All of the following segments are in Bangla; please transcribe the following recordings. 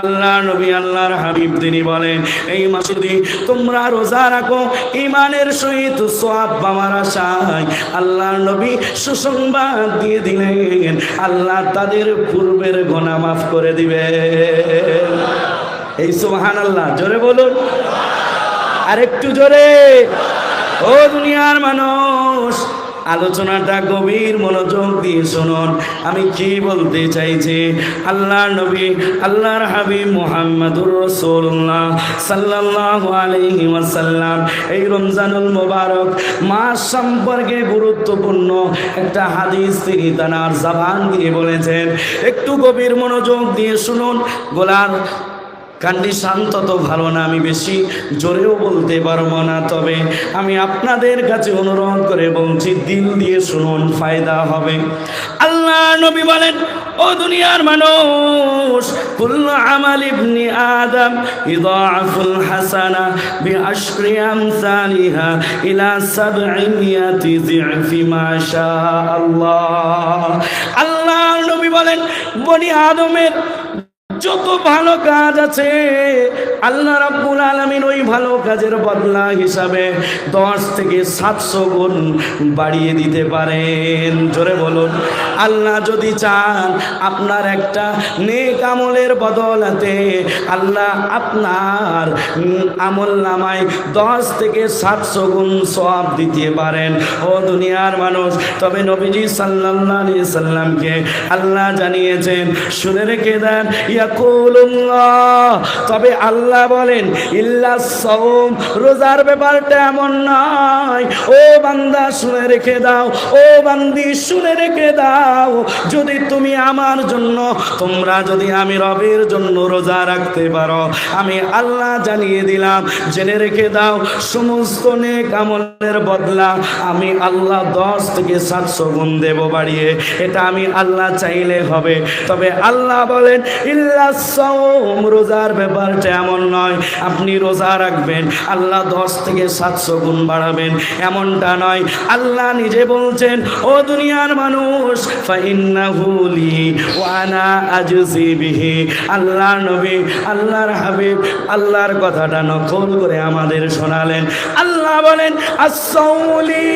আল্লাহ নবী আল্লাহর হাবিব তিনি বলেন, এই মাসুদি, তোমরা রোজা রাখো ইমানের সহিত সোয়াব পাওয়ার আশায় আল্লাহর নবী সুসংবাদ দিয়ে দিলেন। আল্লাহ তাদের পূর্বের গোনা মাফ করে দিবে এই সুবহান আল্লাহ জোরে বলুন। আর একটু জোরে। ও দুনিয়ার মানুষ আলোচনাটা গভীর মনোযোগ দিয়ে শুনুন। আমি কি বলতে চাইছি? আল্লাহ নবী, আল্লাহর হাবিব মোহাম্মদুর রসুল্লাহ সাল্লাহ আলহি ওয়াসাল্লাম এই রমজানুল মোবারক মাস সম্পর্কে গুরুত্বপূর্ণ একটা হাদিস তিনি তার জাবান দিয়ে বলেছেন। একটু গভীর মনোযোগ দিয়ে শুনুন। গোলার কন্ডিশন তত ভালো না, আমি বেশি জোরেও বলতে পারব না, তবে আমি আপনাদের কাছে অনুরোধ করে বলছি, দিল দিয়ে শুনুন, ফায়দা হবে। আল্লাহ নবী বলেন, ও দুনিয়ার মানুষ, কুল্লু আমাল ইবনি আদম, ইদাফুল হাসানা বিআশরি আমসালিহা ইলা সাবঈমিয়াতি যিফি মা আল্লাহ আল্লাহ নবী বলেন, বনি আদমের যত ভালো কাজ আছে আল্লাহ রাব্বুল আলামিন ওই ভালো কাজের বদলা হিসাবে দশ থেকে সাতশো গুণ বাড়িয়ে দিতে পারেন। জোরে বলুন, আল্লাহ যদি চান আপনার একটা নেক আমলের বদলাতে আল্লাহ আপনার আমল নামায় দশ থেকে সাতশো গুণ সব দিতে পারেন। ও দুনিয়ার মানুষ, তবে নবীজি সাল্লাল্লাহু আলাইহি সাল্লামকে আল্লাহ জানিয়েছেন, শুনে রেখে দেন, ইয়াকুলুল্লাহ, তবে আল্লাহ বলেন, ইল্লা সওম, রোজার ব্যাপারটা এমন নয়। ও বান্দা, শুনে রেখে দাও, ও বান্দি, শুনে রেখে দাও। যদি তুমি আমার জন্য, তোমরা যদি আমি রবের জন্য রোজা রাখতে পারো, আমি আল্লাহ জানিয়ে দিলাম, জেনে রেখে দাও, সমস্ত নেক আমলের বদলা আমি আল্লাহ দশ থেকে সাতশো গুণ দেব বাড়িয়ে। এটা আমি আল্লাহ চাইলে হবে। তবে আল্লাহ বলেন, ইল্লা সওম, রোজার ব্যাপারটা এমন নয়, আপনি রোজা রাখবেন, আল্লাহ দশ থেকে সাতশো গুণ বাড়াবেন। এমনটা নয়, আল্লাহ নিজে বলছেন, ও দুনিয়ার মানুষ আল্লাহ নবী, আল্লাহর হাবিব, আল্লাহর কথাটা নকল করে আমাদের শোনালেন। আল্লাহ বলেন, আসসাউলি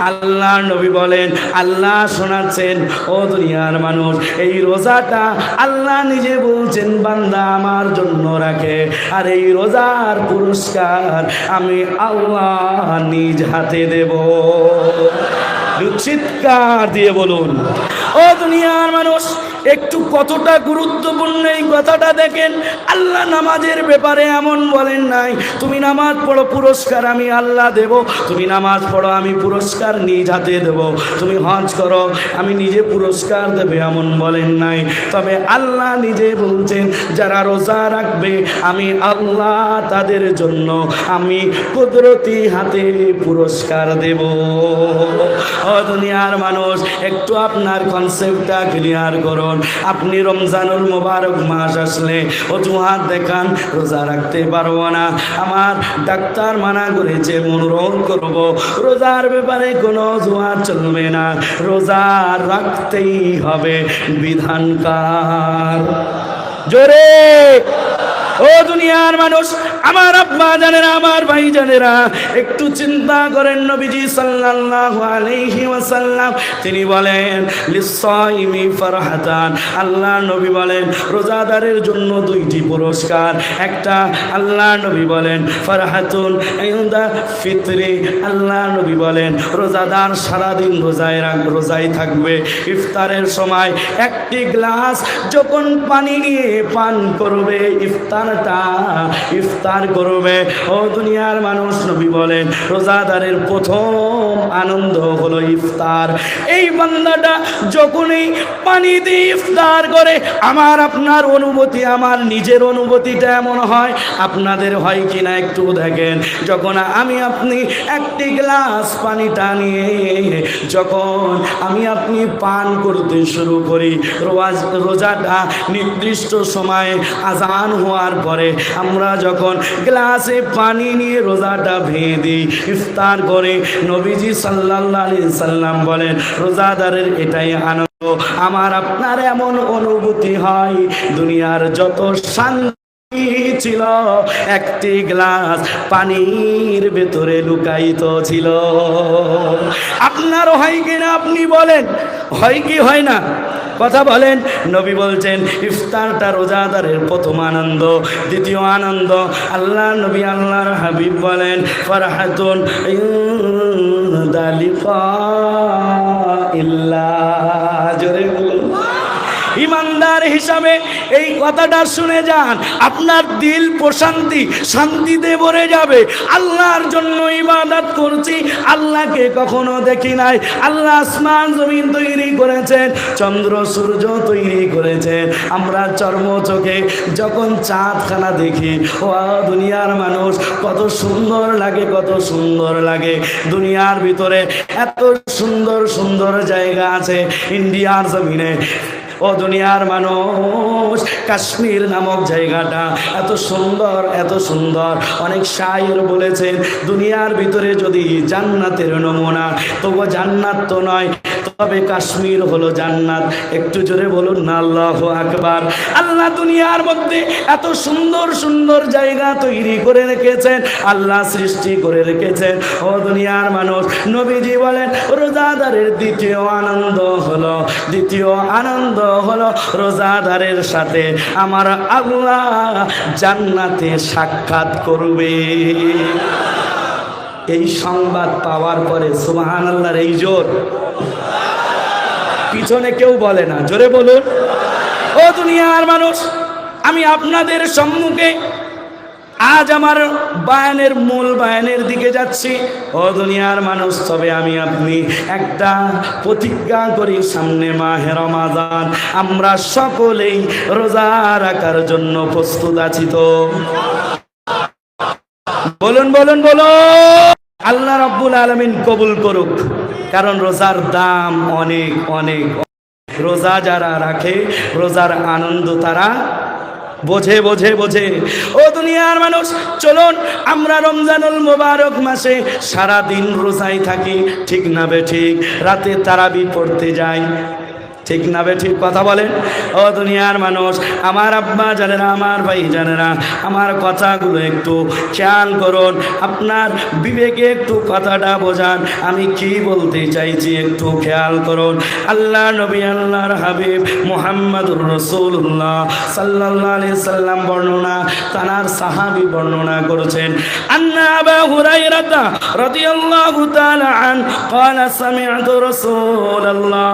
আল্লাহ নবী বলেন, আল্লাহ শোনাচ্ছেন, ও দুনিয়ার মানুষ, এই রোজাটা আল্লাহ নিজে বলছেন, বান্দা আমার জন্য রাখে। আর এই রোজার পুরস্কার আমি আল্লাহ নিজ হাতে দেব। চিৎকার দিয়ে বলুন। ও দুনিয়ার মানুষ, একটু কতটা গুরুত্বপূর্ণ এই কথাটা দেখেন। আল্লাহ নামাজের ব্যাপারে এমন বলেন নাই, তুমি নামাজ পড়ো, পুরস্কার আমি আল্লাহ দেব। তুমি নামাজ পড়ো, আমি পুরস্কার নিজ হাতে দেব। তুমি হজ করো, আমি নিজে পুরস্কার দেবে, এমন বলেন নাই। তবে আল্লাহ নিজে বলছেন, যারা রোজা রাখবে, আমি আল্লাহ তাদের জন্য আমি কুদরতি হাতে পুরস্কার দেব। ও দুনিয়ার মানুষ, একটু আপনার কনসেপ্টটা ক্লিয়ার করুন। আপনি রমজানুল মোবারক মাস আসলে অজুহাত দেখান, রোজা রাখতে পারব না। আমার ডাক্তার মানা করেছে, অনুরোধ করব, রোজার ব্যাপারে কোনো অজুহাত চলবে না। রোজা রাখতেই হবে, বিধানকার। জোরে! ও দুনিয়ার মানুষ, আমার আব্বা জানেরা, আমার ভাই জানেরা, একটু চিন্তা করেন নবীজি সাল্লাল্লাহু আলাইহি ওয়াসাল্লাম। তিনি বলেন লিসাইমি ফারহাতান। আল্লাহ নবী বলেন, রোজাদারের জন্য দুইটি পুরস্কার। একটা আল্লাহ নবী বলেন, ফারহাতুন ইনদা ফিতরি। আল্লাহ নবী বলেন, রোজাদার সারাদিন রোজায় রোজায় থাকবে। ইফতারের সময় একটি গ্লাস যখন পানি নিয়ে পান করবে ইফতার করবে। ও দুনিয়ার মানুষ, নবী বলেন, রোজাদারের প্রথম আনন্দ হলো ইফতার। এই বান্দাটা যখনই পানি দিয়ে ইফতার করে, আমার, আপনার অনুভূতি, আমার নিজের অনুভূতিটা এমন হয়, আপনাদের হয় কিনা একটু দেখেন। যখন আমি, আপনি একটি গ্লাস পানি নিয়ে যখন আমি, আপনি পান করতে শুরু করি রোজ রোজাটা নির্দিষ্ট সময়ে আজান হওয়ার হওয়ার পরে আমরা যখন গ্লাসে পানি নিয়ে রোজাটা ভেঙে দিই, ইফতার করে নবীজি সাল্লাহ আলি সাল্লাম বলেন, রোজাদারের এটাই আনন্দ। আমার আপনার এমন অনুভূতি হয়, দুনিয়ার যত শান্তি ছিল, একটি গ্লাস পানির ভেতরে লুকায়িত ছিল। আপনার হয় কিনা আপনি বলেন? হয় কি হয় না? কথা বলেন। নবী বলছেন, ইফতারটা রোজাদারের প্রথম আনন্দ, দ্বিতীয় আনন্দ। আল্লাহ নবী আল্লাহর হাবিব বলেন, ফরহাতুন ইল্লা জোরে ইমানদার হিসাবে এই কথাটা শুনে যান। আপনার দিল প্রশান্তি, শান্তিতে ভরে যাবে। আল্লাহর জন্য ইবাদত করছি, আল্লাহকে কখনো দেখি নাই। আল্লাহ আসমান, জমিন তৈরি করেছেন, চন্দ্র, সূর্য তৈরি করেছেন। আমরা চর্ম চোখে যখন চাঁদখানা দেখি ও দুনিয়ার মানুষ কত সুন্দর লাগে, কত সুন্দর লাগে। দুনিয়ার ভিতরে এত সুন্দর সুন্দর জায়গা আছে। ইন্ডিয়ার জমিনে ও দুনিয়ার মানুষ, কাশ্মীর নামক জায়গাটা এত সুন্দর এত সুন্দর। অনেক শায়ের বলেছেন, দুনিয়ার ভিতরে যদি জান্নাতের নমুনা তবু জান্নাত তো নয় তবে কাশ্মীর হলো জান্নাত। একটু জোরে বলুন না, আল্লাহ আকবার। আল্লাহ দুনিয়ার মধ্যে এত সুন্দর সুন্দর জায়গা তৈরি করে রেখেছেন, আল্লাহ সৃষ্টি করে রেখেছেন। ও দুনিয়ার মানুষ, নবীজি বলেন, রোজাদারের দ্বিতীয় আনন্দ হলো, দ্বিতীয় আনন্দ হলো রোজাদারের সাথে আমার আল্লাহ জান্নাতে সাক্ষাৎ করবে। এই সংবাদ পাওয়ার পরে সুবাহান আল্লাহর এই জোর পিছনে কেউ বলে না। জোরে বলুন। ও দুনিয়ার মানুষ, আমি আপনাদের সম্মুখে আজ আমার বায়ানের মূল বায়ানের দিকে যাচ্ছি। ও দুনিয়ার মানুষ, তবে আমি আপনি একটা প্রতিজ্ঞা করি সামনে মাহে রমাদান আমরা সকলেই রোজা রাখার জন্য প্রস্তুত আছি তো। বলুন বলুন বলুন। আল্লাহ রব্বুল আলমিন কবুল করুক, কারণ রোজার দাম অনেক অনেক। রোজা যারা রাখে, রোজার আনন্দ তারা বোঝে বোঝে বোঝে। ও দুনিয়ার মানুষ, চলুন, আমরা রমজানুল মোবারক মাসে সারা দিন রোজাই থাকি, ঠিক না বে ঠিক? রাতে তারাবি পড়তে যাই ঠিক না বে ঠিক কথা বলেন ও দুনিয়ার মানুষ আমার আব্বা জানেরা আমার ভাই জানেরা আমার কথাগুলো একটু খেয়াল করুন আপনার বিবেকে একটু কথাটা বোঝান আমি কি বলতে চাইছি একটু খেয়াল করুন আল্লাহ নবী আল্লাহর হাবিব মোহাম্মদুর রসুল্লাহ সাল্লাহ আলি সাল্লাম বর্ণনা তানার সাহাবি বর্ণনা করেছেন আন্না আবা হুরাইরাতা রাদিয়াল্লাহু তাআলা আন قال سمعت رسول الله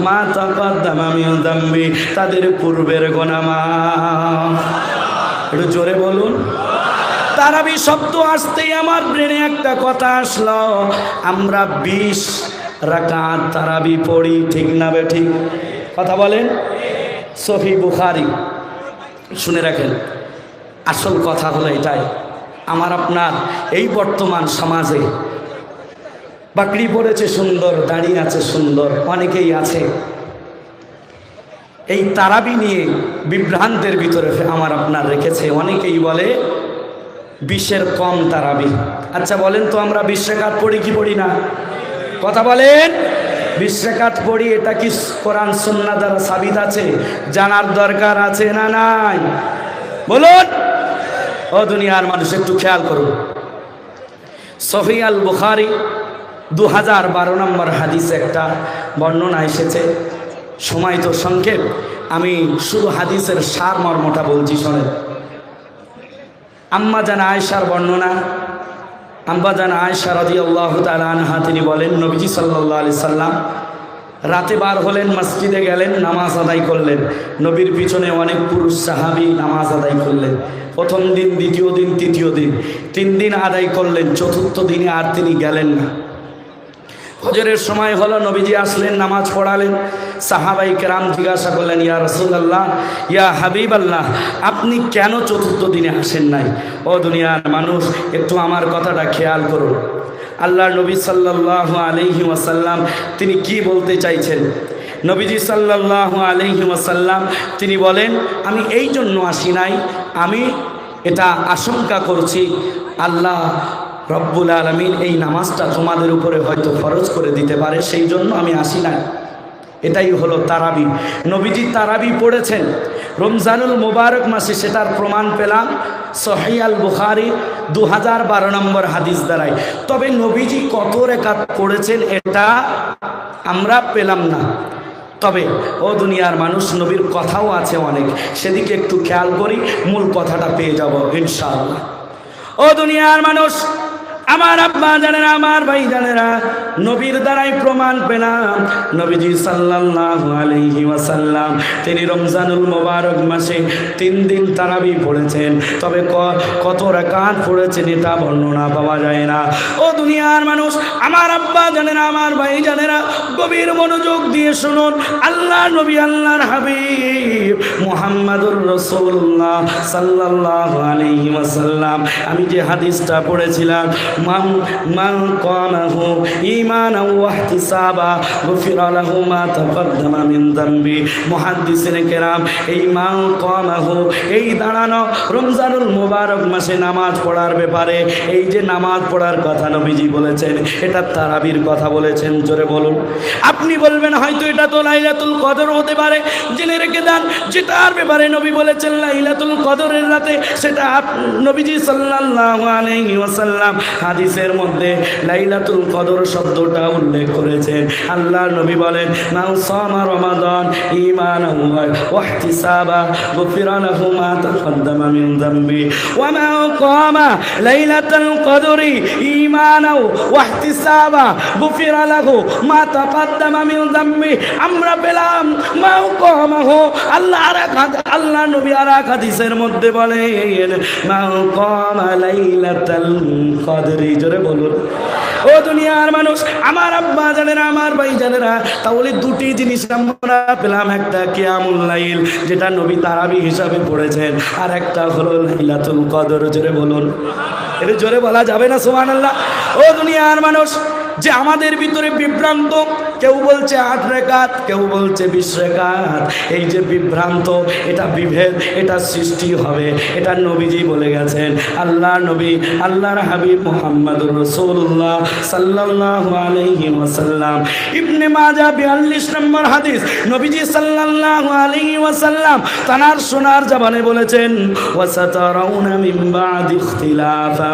মা তাকাদ্দামা মিন দাম্বি তাদের পূর্বের গোনামা একটু জোরে বলুন। তারাবি শব্দ আসতেই আমার ব্রেনে একটা কথা আসলো। আমরা বিশ রাকাত তারাবি পড়ি, ঠিক না বে ঠিক? কথা বলেন। সফি বুখারি, শুনে রাখেন। আসল কথা হলো এটাই। আমার আপনার এই বর্তমান সমাজে বাকরি পড়েছে সুন্দর দাঁড়িয়ে আছে সুন্দর, অনেকেই আছে। এই তারাবি নিয়ে বিভ্রান্তের ভিতরে আমার আপনার রেখেছে। অনেকেই বলে, বিশ্বের কম তারাবি। আচ্ছা বলেন তো আমরা বিশ্বেকাত পড়ি কি পড়ি না? কথা বলেন। বিশ্বেকাত পড়ি, এটা কি কোরআন সুন্না দ্বারা সাবিত আছে? জানার দরকার আছে না নাই? বলুন। ও দুনিয়ার মানুষ, একটু খেয়াল করুন। সফি আল বুখারি দু হাজার বারো নম্বর হাদিস একটা বর্ণনা এসেছে। সময় তো সংক্ষেপ। আমি শুধু হাদিসের সার মর্মটা বলছি, শোনেন। আম্মা জান আয়সার বর্ণনা। আম্মা জান আয়সা রদি আল্লাহ আনহা, তিনি বলেন, নবীজি সাল্লাহ আলি সাল্লাম রাতে বার হলেন, মসজিদে গেলেন, নামাজ আদায় করলেন। নবীর পিছনে অনেক পুরুষ সাহাবি নামাজ আদায় করলেন। প্রথম দিন, দ্বিতীয় দিন, তৃতীয় দিন, তিন দিন আদায় করলেন, চতুর্থ দিনে আর তিনি গেলেন না। হজরের সময় হলো, নবীজি আসলেন, নামাজ পড়ালেন। সাহাবাই কেরাম জিজ্ঞাসা করলেন, ইয়া রসুল্লাহ ইয়া হাবিব আল্লাহ আপনি কেন চতুর্থ দিনে আসেন নাই? ও দুনিয়ার মানুষ, একটু আমার কথাটা খেয়াল করুন। আল্লাহ নবী সাল্লাহ আলহি ওয়াসাল্লাম, তিনি কি বলতে চাইছেন? নবীজি সাল্লাহ আলহি ওয়াসাল্লাম, তিনি বলেন, আমি এই জন্য আসি নাই, আমি এটা আশঙ্কা করছি, আল্লাহ রব্বুল আলমিন এই নামাজটা তোমাদের উপরে হয়তো খরচ করে দিতে পারে সেই জন্য আমি আসি না এটাই হলো তারাবি। নবীজি তারাবি পড়েছেন। রমজানুল মুবারক মাসে সেটার প্রমাণ পেলাম। সহিয়াল বুখারি দু হাজার বারো নম্বর হাদিস দ্বারাই। তবে নবীজি কত রেখাত পড়েছেন এটা আমরা পেলাম না। তবে, ও দুনিয়ার মানুষ, নবীর কথাও আছে অনেক। সেদিকে একটু খেয়াল করি, মূল কথাটা পেয়ে যাব ইনশাআল্লাহ। ও দুনিয়ার মানুষ আমার আব্বা জানেরা, আমার ভাই জানেরা, নবীর দ্বারাই প্রমাণ পেলাম। নবীজি সাল্লাল্লাহু আলাইহি ওয়াসাল্লাম, তিনি রমজানুল মোবারক মাসে তিন দিন তারাবি পড়েছেন। তবে কত রাকাত পড়েছেন এটা বর্ণনা পাওয়া যায় না। ও দুনিয়ার মানুষ, আমার আব্বা জানেরা, আমার ভাই জানেরা, গভীর মনোযোগ দিয়ে শুনুন। আল্লাহ নবী, আল্লাহর হাবিব মুহাম্মাদুর রাসূলুল্লাহ সাল্লাল্লাহু আলাইহি ওয়াসাল্লাম। আমি যে হাদিসটা পড়েছিলাম মান কামাহু ঈমানাও ওয়া ইহতিসাবা, গুফিরা লাহু মা তাকদ্দামা মিন যামবি মুহাদ্দিসিনে কেরাম, এই মান কামাহু, এই দাঁড়ানো রমজানুল মুবারক মাসে নামাজ পড়ার ব্যাপারে, এই যে নামাজ পড়ার কথা নবীজি বলেছেন, এটা তারাবির কথা বলেছেন, জোরে বলুন। আপনি বলবেন, হয়তো এটা তো লাইলাতুল কদর হতে পারে, জেনে রেখে দেন, যেটার ব্যাপারে নবী বলেছেন লাইলাতুল কদরের রাতে, সেটা নবীজি সাল্লাল্লাহু আলাইহি ওয়াসাল্লাম হাদিসের মধ্যে লাইলাতুল কদর শব্দটা উল্লেখ করেছেন। আল্লাহর নবী বলেন মান সামা রমাদান ঈমানান ওয়া ইহতিসাবা, গুফিরা লাহু মা তাকদ্দামা মিন যামবি। ওয়া মা কামা লাইলাতুল কদরি ঈমানান ওয়া ইহতিসাবা, গুফিরা লাহু মা তাকদ্দামা মিন যামবি। আমরা পেলাম মা কামাহু আল্লাহ আর আল্লাহ নবী আর হাদিসের মধ্যে বলেন মা কামা লাইলাতুল কদরি। জোরে বলুন। ও দুনিয়ার মানুষ, আমার আব্বা জানেরা, আমার ভাই জানেরা, তাহলে দুটি জিনিস আমরা পেলাম। একটা কিয়ামুল লাইল, যেটা নবী তারাবি হিসাবে পড়েছেন, আর একটা হলো লাইলাতুল কদর। জোরে বলুন। এটা জোরে বলা যাবে না, সুবহানাল্লাহ। ও দুনিয়ার মানুষ যে আমাদের ভিতরে বিভ্রান্ত, কেউ বলছে আট রেখাত, কেউ বলছে বিশ রেখাত। এই যে বিভ্রান্ত, এটা বিভেদ, এটা সৃষ্টি হবে। এটা নবীজি বলে গেছেন আল্লাহ নবী, আল্লাহর হাবিব মোহাম্মদুর রসুল্লাহ সাল্লাল্লাহু আলাইহি ওয়াসাল্লাম। ইবনে মাজা বিয়াল্লিশ নম্বর হাদিস, নবীজি সাল্লাল্লাহু আলাইহি ওয়াসাল্লাম তানার সোনার জবানে বলেছেন, ওয়াসাতারাউনা মিন ইখতিলাফা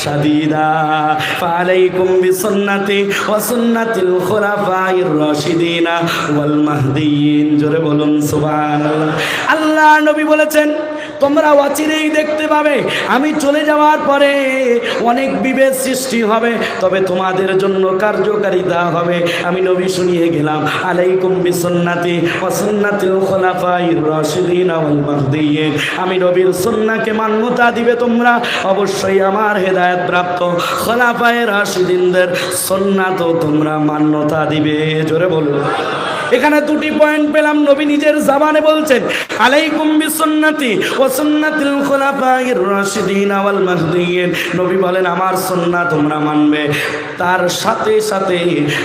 শাদীদা ফালাইকুম বিসুন্নতি ওয়া সুন্নাতিল খুলাফাইর রশিদিনা ওয়াল মাহদিয়িন। জোরে বলুন সুবহানাল্লাহ। আল্লাহ নবী বলেছেন তোমরা অচিরেই দেখতে পাবে। আমি চলে যাওয়ার পরে অনেক বিভেদ সৃষ্টি হবে, তবে তোমাদের জন্য কার্যকারিতা হবে। আমি নবী শুনিয়ে গেলাম, আলাইকুম বিসুন্নাতি ওয়া সুন্নাতিল খুলাফাইর রাশিদিন ওয়াল আমি নবীর সুন্নাহকে মান্যতা দিবে তোমরা, অবশ্যই আমার হেদায়েত প্রাপ্ত খোলাফায়ে রাশিদিনদের সুন্নাত তোমরা মান্যতা দিবে। জোরে বলুন এখানে দুটি পয়েন্ট পেলাম, নবী নিজের জাবানে বলছেন, আলাইকুম বিসুন্নতি ও সুন্নাতিল খুলাফাইর রাশিদিন ওয়াল মাহদিয়িন নবী বলেন, আমার সুন্নাহ তোমরা মানবে। তার সাথে সাথে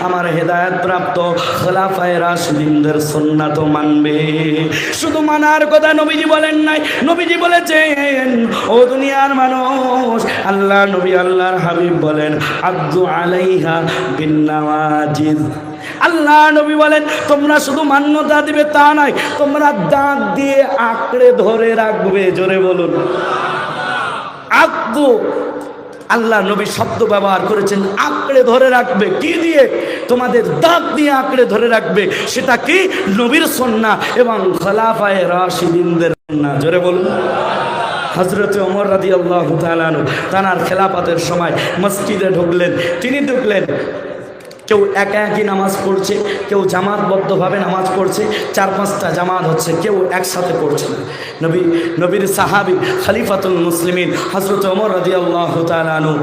আমার হেদায়েত প্রাপ্ত খোলাফায়ে রাশিদিনদের সুন্নাহ তো মানবে। শুধু মানার কথা নবীজি বলেন নাই, নবীজি বলেছেন, ও দুনিয়ার মানুষ, আল্লাহ নবী আল্লাহর হাবিব বলেন আব্দু আলাইহা বিন নাওয়াজিজ আল্লাহ নবী বলেন, তোমরা শুধু মান্যতা দিবে তা নয়, তোমরা দাঁত দিয়ে আঁকড়ে ধরে রাখবে। জোরে বলুন। আব্দু আল্লাহ নবী শব্দ ব্যবহার করেছেন, আঁকড়ে ধরে রাখবে। কি দিয়ে? তোমাদের দাঁত দিয়ে আঁকড়ে ধরে রাখবে। সেটা কি? নবীর সন্না এবং খলাফায়ে রাশিদিনদের সন্না। জোরে বলুন। হজরত ওমর রাজি আল্লাহ তানার খেলাপাতের সময় মসজিদে ঢুকলেন। তিনি ঢুকলেন কেউ একা একই নামাজ পড়ছে, কেউ জামাতবদ্ধভাবে নামাজ পড়ছে, চার পাঁচটা জামাত হচ্ছে, কেউ একসাথে পড়ছে না। নবী, নবীর সাহাবি খালিফাতুল মুসলিমিন হজরত ওমর রাজি আল্লাহ তালু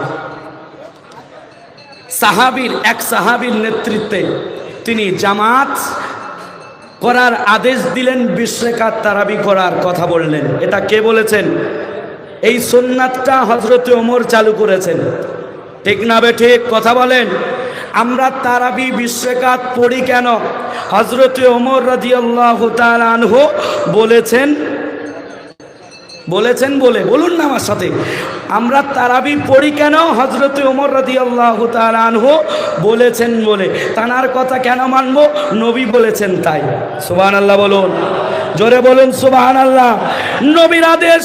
সাহাবির, এক সাহাবির নেতৃত্বে তিনি জামাত করার আদেশ দিলেন বিশ্বেকাত তারাবি করার কথা বললেন। এটা কে বলেছেন? এই সোননাথটা হজরত ওমর চালু করেছেন। ঠিক না বে ঠিক? কথা বলেন। আমরা তারাবি বিশ্বেকাত পড়ি কেন? হজরত ওমর রাজি আল্লাহ আনহু বলেছেন বলেছেন বলে, বলুন না আমার সাথে। আমরা তারাবি পড়ি কেন? হজরত ওমর রাজি আল্লাহ আনহু বলেছেন বলে। তানার কথা কেন মানবো? নবী বলেছেন তাই। সুবাহান আল্লাহ বলুন। জোরে বলুন সুবাহান আল্লাহ নবীর আদেশ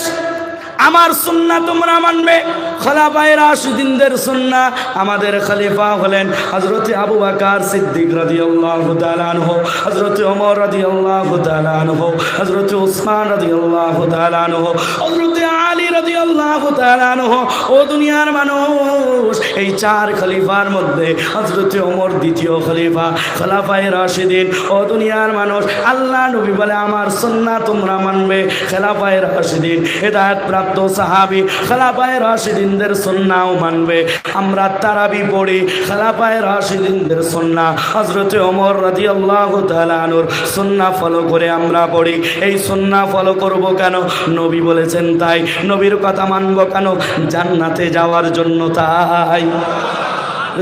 আমার সুন্না তোমরা মানবে। খলাফায়ে রাশিদিনদের সুন্না। আমাদের খলিফা হলেন হযরত আবু বকর সিদ্দিক রাদিয়াল্লাহু তাআলা আনহু, হযরত ওমর রাদিয়াল্লাহু তাআলা আনহু, হযরত উসমান রাদিয়াল্লাহু তাআলা আনহু, হযরত আলী রাদিয়াল্লাহু তাআলা আনহু। ও দুনিয়ার মানুষ, এই চার খলিফার মধ্যে হযরত অমর দ্বিতীয় খলিফা, খলাফায়ে রাশিদিন। ও দুনিয়ার মানুষ, আল্লাহ নবী বলে, আমার সুন্নাহ তোমরা মানবে। খলাফায়ে রাশিদিন, হেদায়েত প্রাপ্ত সাহাবী খলাফায়ে রাশিদিনদের সুন্নাহও মানবে। আমরা তারাবি পড়ি, খলাফায়ে রাশিদিনদের সুন্নাহ হযরত ওমর রাদিয়াল্লাহু তাআলা আনহুর সুন্নাহ ফলো করে আমরা পড়ি। এই সুন্নাহ ফলো করব কেন? নবী বলেছেন তাই। নবীর কথা মানব কেন? জান্নাতে যাওয়ার জন্য তাই।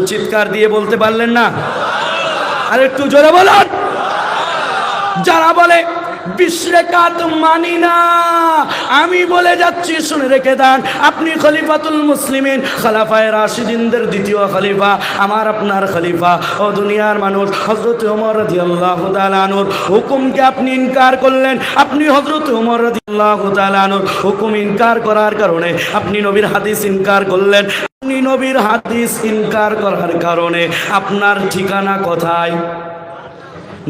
চিৎকার দিয়ে বলতে পারলেন না? আর একটু জোরে বলুন। যারা বলে বিশ্লেকাত মানি না। আমি বলে যাচ্ছি, শুনে রেখে দেন। আপনি খলিফাতুল মুসলিমিন, খালাফায় রাশিদিনদের দ্বিতীয় খলিফা, আমার আপনার খলিফা। ও দুনিয়ার মানুষ হজরত ওমর রাদিয়াল্লাহু তাআলা আনহুর হুকুমকে আপনি ইনকার করলেন। আপনি হজরত ওমর রাদিয়াল্লাহু তাআলা আনহুর হুকুম ইনকার করার কারণে আপনি নবীর হাদিস ইনকার করলেন। আপনি নবীর হাদিস ইনকার করার কারণে আপনার ঠিকানা কোথায়?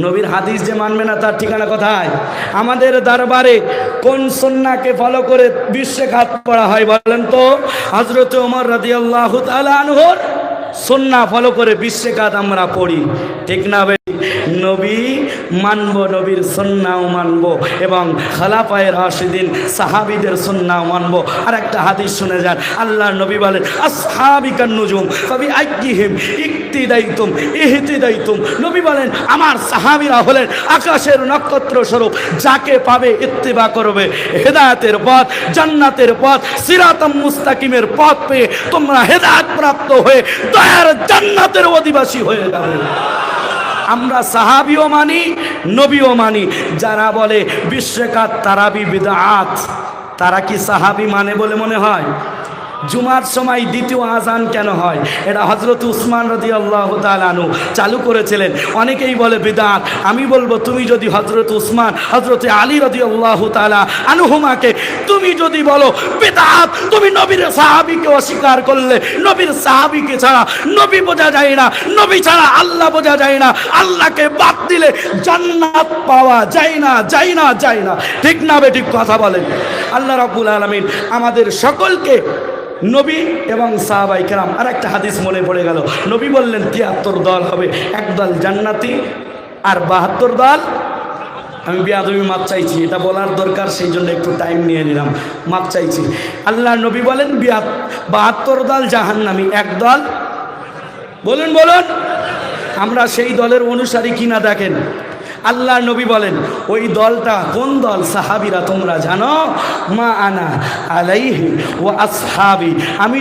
নবীর হাদিস যে মানবে না তার ঠিকানা কোথায়? আমাদের দরবারে কোন সন্নাকে ফলো করে বিশ্বে খাত পড়া হয় বলেন তো? হজরত ওমর রাজি আল্লাহ আনহর সন্না ফলো করে বিশ্বেকাত আমরা পড়ি। ঠিক না নবী মানব, নবীর সন্নাও মানব এবং খালাফায়ের রাশিদিন সাহাবিদের সন্নাও মানব। আর একটা হাদিস শুনে যান। আল্লাহ নবী বলেন, আসহাবিকান নুজুম কবি আইকিহিম ইকতি দায়িতুম ইহতি দায়িতুম নবী বলেন, আমার সাহাবিরা হলেন আকাশের নক্ষত্র স্বরূপ যাকে পাবে ইত্তিবা করবে। হেদায়েতের পথ, জান্নাতের পথ, সিরাতম মুস্তাকিমের পথ পেয়ে তোমরা হেদায়েত প্রাপ্ত হয়ে দয়ার জান্নাতের অধিবাসী হয়ে যাবে। আমরা সাহাবিও মানি, নবীও মানি। যারা বলে বিশ্বকাত তারাবি বিদাত, তারা কি সাহাবি মানে বলে মনে হয়? জুমার সময় দ্বিতীয় আজান কেন হয়? এটা হজরত উসমান রদি আল্লাহ তালু চালু করেছিলেন। অনেকেই বলে, বিদাত, আমি বলব, তুমি যদি হজরত উসমান হজরত আলী রদি আল্লাহ তালা আনুহুমাকে তুমি যদি বলো, বেদাত, তুমি নবীর সাহাবিকে অস্বীকার করলে, নবীর সাহাবিকে ছাড়া নবী বোঝা যায় না, নবী ছাড়া আল্লাহ বোঝা যায় না, আল্লাহকে বাদ দিলে জান্নাত পাওয়া যায় না যায় না যায় না। ঠিক না বে, ঠিক কথা বলেন। আল্লাহ রাবুল আলমিন আমাদের সকলকে নবী এবং সাহাবাই কেরাম আর একটা হাদিস মনে পড়ে গেল। নবী বললেন, তিয়াত্তর দল হবে, এক দল জান্নাতি আর বাহাত্তর দল। আমি বিয়াদবি মাপ চাইছি, এটা বলার দরকার, সেই জন্য একটু টাইম নিয়ে নিলাম, মাপ চাইছি। আল্লাহ নবী বলেন বাহাত্তর দল জাহান্নামি, এক দল। বলুন বলুন। আমরা সেই দলের অনুসারী কিনা দেখেন। আল্লাহ নবী বলেন, ওই দলটা কোন দল? সাহাবিরা তোমরা জানো? মা আনা আলাইহি ও আসহাবি। আমি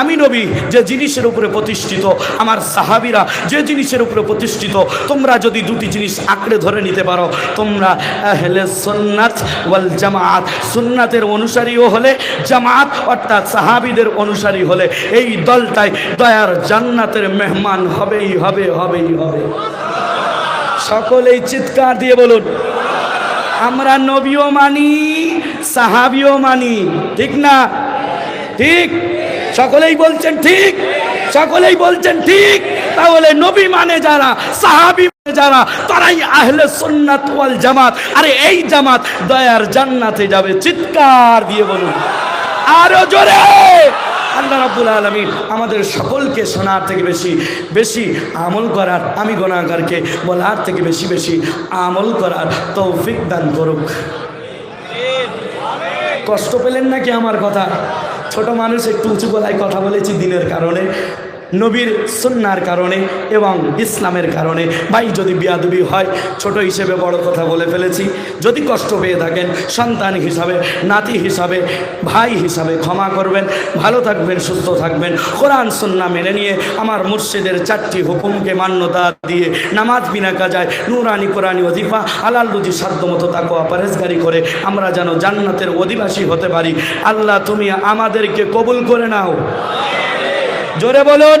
আমি নবী যে জিনিসের উপরে প্রতিষ্ঠিত, আমার সাহাবিরা যে জিনিসের উপরে প্রতিষ্ঠিত, তোমরা যদি দুটি জিনিস আঁকড়ে ধরে নিতে পারো, তোমরা আহলে সুন্নাত ওয়াল জামাত সুন্নাতের অনুসারীও হলে জামাত অর্থাৎ সাহাবিদের অনুসারী হলে, এই দলটাই দয়ার জান্নাতের মেহমান হবেই, হবে হবেই, হবে। সকলেই চিৎকার দিয়ে বলুন, আমরা নবীও মানি, সাহাবিও মানি। ঠিক না? ঠিক? সকলেই বলছেন ঠিক? সকলেই বলছেন ঠিক? তাহলে নবী মানে যারা, সাহাবি মানে যারা, তারাই আহলে সুন্নাত ওয়াল জামাত। আরে এই জামাত দয়ার জান্নাতে যাবে, চিৎকার দিয়ে বলুন। আরও জোরে! আল্লাহ রাব্বুল আলমী আমাদের সকলকে শোনার থেকে বেশি বেশি আমল করার, আমি গোনাগারকে বলার থেকে বেশি বেশি আমল করার তৌফিক দান করুক। কষ্ট পেলেন নাকি আমার কথা? ছোট মানুষ একটু উঁচু গলায় কথা বলেছি দিনের কারণে। নবীর সন্ন্যার কারণে এবং ইসলামের কারণে। ভাই, যদি বিয়াদবি হয়, ছোট হিসেবে বড় কথা বলে ফেলেছি। যদি কষ্ট পেয়ে থাকেন, সন্তান হিসাবে, নাতি হিসাবে, ভাই হিসাবে ক্ষমা করবেন, ভালো থাকবেন, সুস্থ থাকবেন। কোরআন সন্না মেনে নিয়ে আমার মুর্শিদের চারটি হুকুমকে মান্যতা দিয়ে নামাজ বিনা কাজায় নুরানি কোরআনি অধিফা আলাল রুজি, সাধ্য মতো তাকে অপারেজগারি করে আমরা যেন জান্নাতের অধিবাসী হতে পারি। আল্লাহ, তুমি আমাদেরকে কবুল করে নাও। জোরে বলুন।